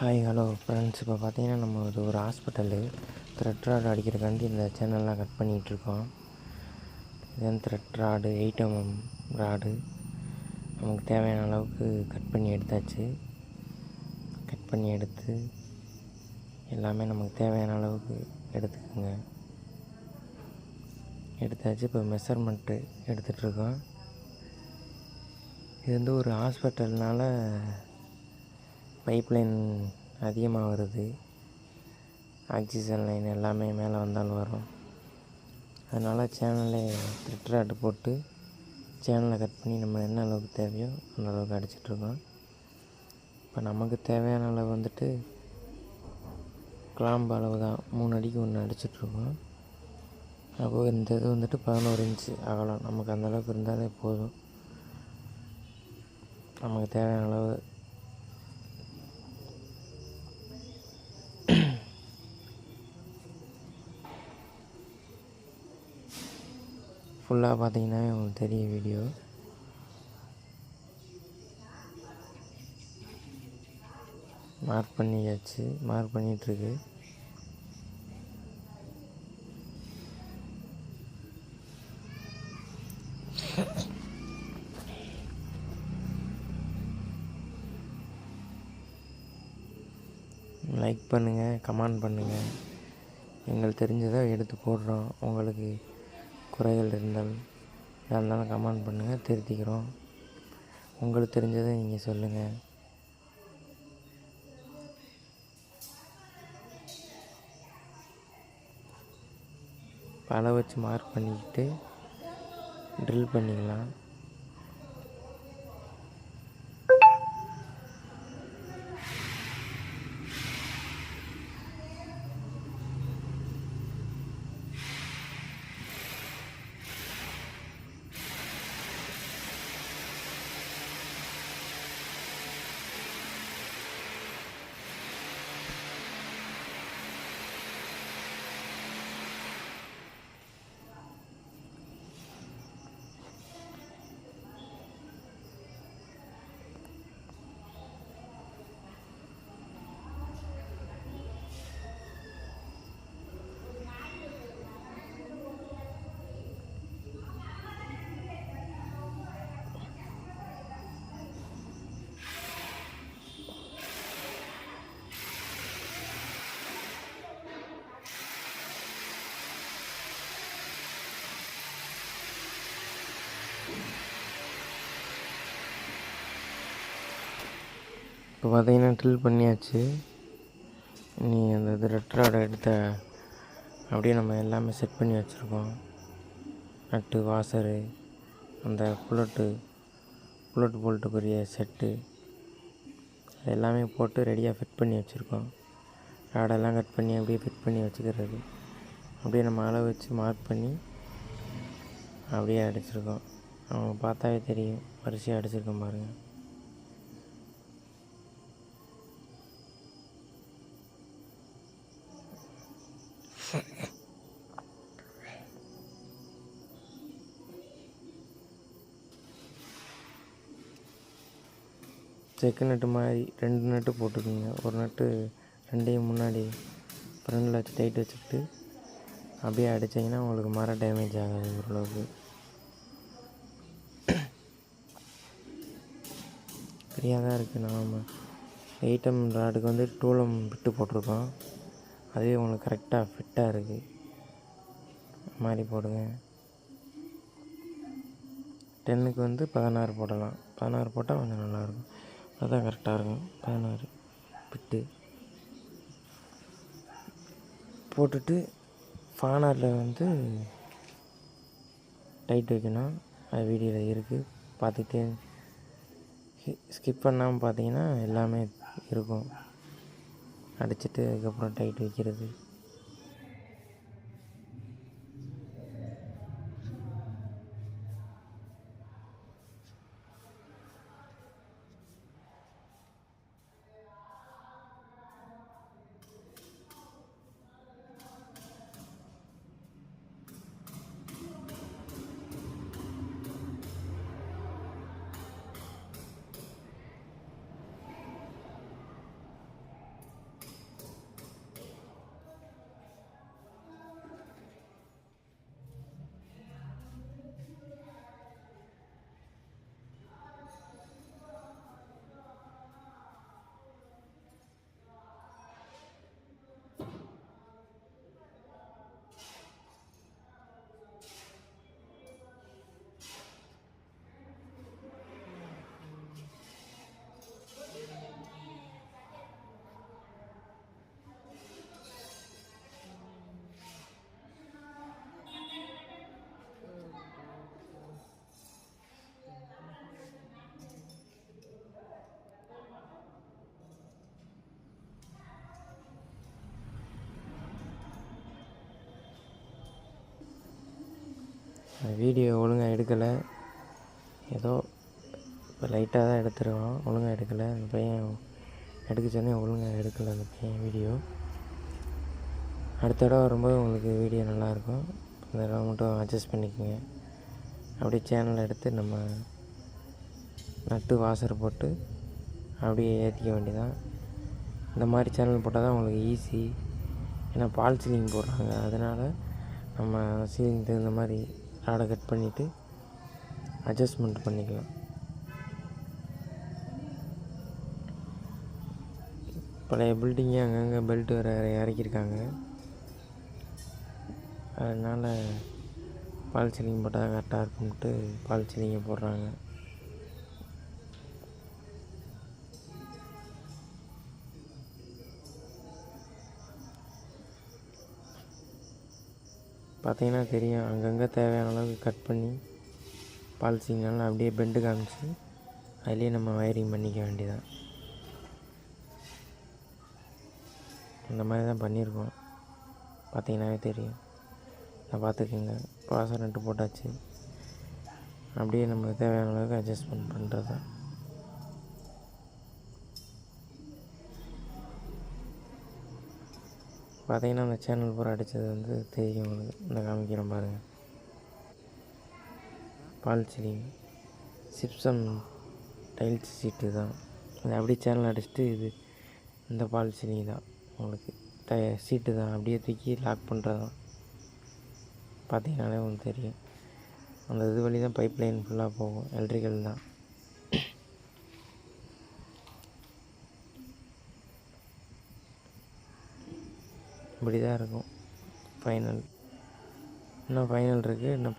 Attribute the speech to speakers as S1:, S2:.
S1: Hi hello friends இப்போ பார்த்தீங்கன்னா நம்ம இது ஒரு ஹாஸ்பிட்டலு த்ரெட் ராடு அடிக்கிறக்காண்டி இந்த சேனல்லாம் கட் பண்ணிகிட்ருக்கோம் இதுதான் thread rod eight MM rod நமக்கு தேவையான அளவுக்கு கட் பண்ணி எடுத்தாச்சு. கட் பண்ணி எடுத்து எல்லாமே நமக்கு தேவையான அளவுக்கு எடுத்துக்கோங்க. எடுத்தாச்சு. இப்போ மெஷர்மெண்ட்டு எடுத்துகிட்ருக்கோம் இது வந்து ஒரு ஹாஸ்பிட்டல்னால பைப் லைன் அதிகமாக வருது ஆக்சிஜன் லைன் எல்லாமே மேலே வந்தாலும் வரும். அதனால் சேனலே த்ரிட்ராட்டு போட்டு சேனலை கட் பண்ணி நம்ம என்ன அளவுக்கு தேவையோ அந்த அளவுக்கு அடிச்சிட்ருக்கோம். இப்போ நமக்கு தேவையான அளவு வந்துட்டு கிளாம்பு அளவு தான். மூணு அடிக்கு ஒன்று அடிச்சிட்ருக்கோம். அப்போ இந்த இது வந்துட்டு பதினோரு இன்ச்சு அகலம். நமக்கு அந்த அளவுக்கு இருந்தாலே போதும். நமக்கு தேவையான அளவு ஃபுல்லாக பார்த்தீங்கன்னா உங்களுக்கு தெரிய வீடியோ மார்க் பண்ணியாச்சு. மார்க் பண்ணிகிட்ருக்கு லைக் பண்ணுங்கள் கமெண்ட் பண்ணுங்கள் எங்களுக்கு தெரிஞ்சதை எடுத்து போடுறோம். உங்களுக்கு குறைகள் இருந்தால் இருந்தாலும் கமெண்ட் பண்ணுங்கள் திருத்திக்கிறோம். உங்களுக்கு தெரிஞ்சதை நீங்கள் சொல்லுங்கள் பல வச்சு மார்க் பண்ணிக்கிட்டு ட்ரில் பண்ணிக்கலாம். இப்போ பார்த்தீங்கன்னா ட்ரில் பண்ணியாச்சு. நீ அந்த இது ரெட்ராடை எடுத்த அப்படியே நம்ம எல்லாமே செட் பண்ணி வச்சுருக்கோம். நட்டு வாசரு அந்த புல்லட்டு புல்லட் போல்ட்டுக்குரிய செட்டு அது எல்லாமே போட்டு ரெடியாக ஃபிட் பண்ணி வச்சுருக்கோம். ராடெல்லாம் கட் பண்ணி அப்படியே ஃபிட் பண்ணி வச்சுக்கிறது. அப்படியே நம்ம அளவு வச்சு மார்க் பண்ணி அப்படியே அடிச்சிருக்கோம். அவங்க பார்த்தாவே தெரியும். வரிசையாக அடிச்சிருக்கோம் பாருங்கள் செக்கு நட்டு மாதிரி ரெண்டு நட்டு போட்டுக்கோங்க. ஒரு நட்டு ரெண்டையும் முன்னாடி ஃப்ரண்டில் வச்சு டைட் வச்சுக்கிட்டு அப்படியே அடித்தீங்கன்னா உங்களுக்கு மரம் டேமேஜ் ஆகாது ஓரளவுக்கு. ஃப்ரீயாக தான் இருக்குது நாம் எயிட்டம் ராடுக்கு வந்து டூலம் விட்டு போட்டிருக்கோம். அதுவே உங்களுக்கு கரெக்டாக ஃபிட்டாக இருக்குது மாதிரி போடுங்க. டென்னுக்கு வந்து பதினாறு போடலாம். பதினாறு போட்டால் கொஞ்சம் நல்லாயிருக்கும் அதுதான் கரெக்டாக இருக்கும். பதினாறு. பிட்டு போட்டுட்டு ஃபானரில் வந்து டைட் வைக்கணும். அது வீடியோவில் இருக்குது பார்த்துக்கிட்டே ஸ்கிப் பண்ணாமல் பார்த்தீங்கன்னா எல்லாமே இருக்கும். அடிச்சுட்டு அதுக்கப்புறம் டைட் வைக்கிறது. வீடியோ ஒழுங்காக எடுக்கலை. ஏதோ இப்போ லைட்டாக தான் எடுத்துருக்கோம். ஒழுங்காக எடுக்கலை. அந்த பையன் எடுக்க சொன்னேன் ஒழுங்காக எடுக்கலை அந்த பையன் வீடியோ. அடுத்த தடவை வரும்போது உங்களுக்கு வீடியோ நல்லாயிருக்கும். இந்த தடவை மட்டும் அட்ஜஸ்ட் பண்ணிக்கோங்க. அப்படியே சேனலை எடுத்து நம்ம நட்டு வாசர் போட்டு அப்படியே ஏற்றிக்க வேண்டியதான் இந்த மாதிரி சேனல் போட்டால் தான் உங்களுக்கு ஈஸி ஏன்னா பால் சீலிங் போடுறாங்க. அதனால் நம்ம சீலிங் தகுந்த மாதிரி ராடை கட் பண்ணிவிட்டு அட்ஜஸ்ட்மெண்ட் பண்ணிக்கலாம். பழைய பில்டிங்கு அங்கங்கே பெல்ட் வேறு இறக்கியிருக்காங்க. அதனால் பால் சீலிங் போட்டால் கரெக்டாக இருக்கும்ட்டு பால் சீலிங்கை போடுறாங்க. பார்த்தீங்கன்னா தெரியும். அங்கங்கே தேவையான அளவுக்கு கட் பண்ணி பால் சீலிங்னால அப்படியே பெண்டு காமிச்சு அதுலேயே நம்ம வயரிங் பண்ணிக்க வேண்டியதான் இந்த மாதிரி தான் பண்ணியிருக்கோம் பார்த்தீங்கன்னாவே தெரியும். நான் பார்த்துக்குங்க. பாசம் நட்டு போட்டாச்சு. அப்படியே நம்ம தேவையான அளவுக்கு அட்ஜஸ்ட்மெண்ட் பண்ணுறது தான் பார்த்தீங்கன்னா அந்த சேனல் பூரா அடித்தது வந்து தெரியும் உங்களுக்கு. இந்த காமிக்கிறேன் பாருங்கள் false ceiling gypsum tiles sheet தான். அது அப்படியே சேனல் அடிச்சுட்டு இது இந்த பால் சீலிங் தான் உங்களுக்கு. ட சீட்டு தான். அப்படியே தூக்கி லாக் பண்ணுறது தான். பார்த்தீங்கனாலே உங்களுக்கு தெரியும். அந்த இது வழி தான் பைப் லைன் ஃபுல்லாக போகும். எலக்ட்ரிக்கல் தான். இப்படி தான் இருக்கும். ஃபைனல் இன்னும் ஃபைனல் இருக்குது இன்னும்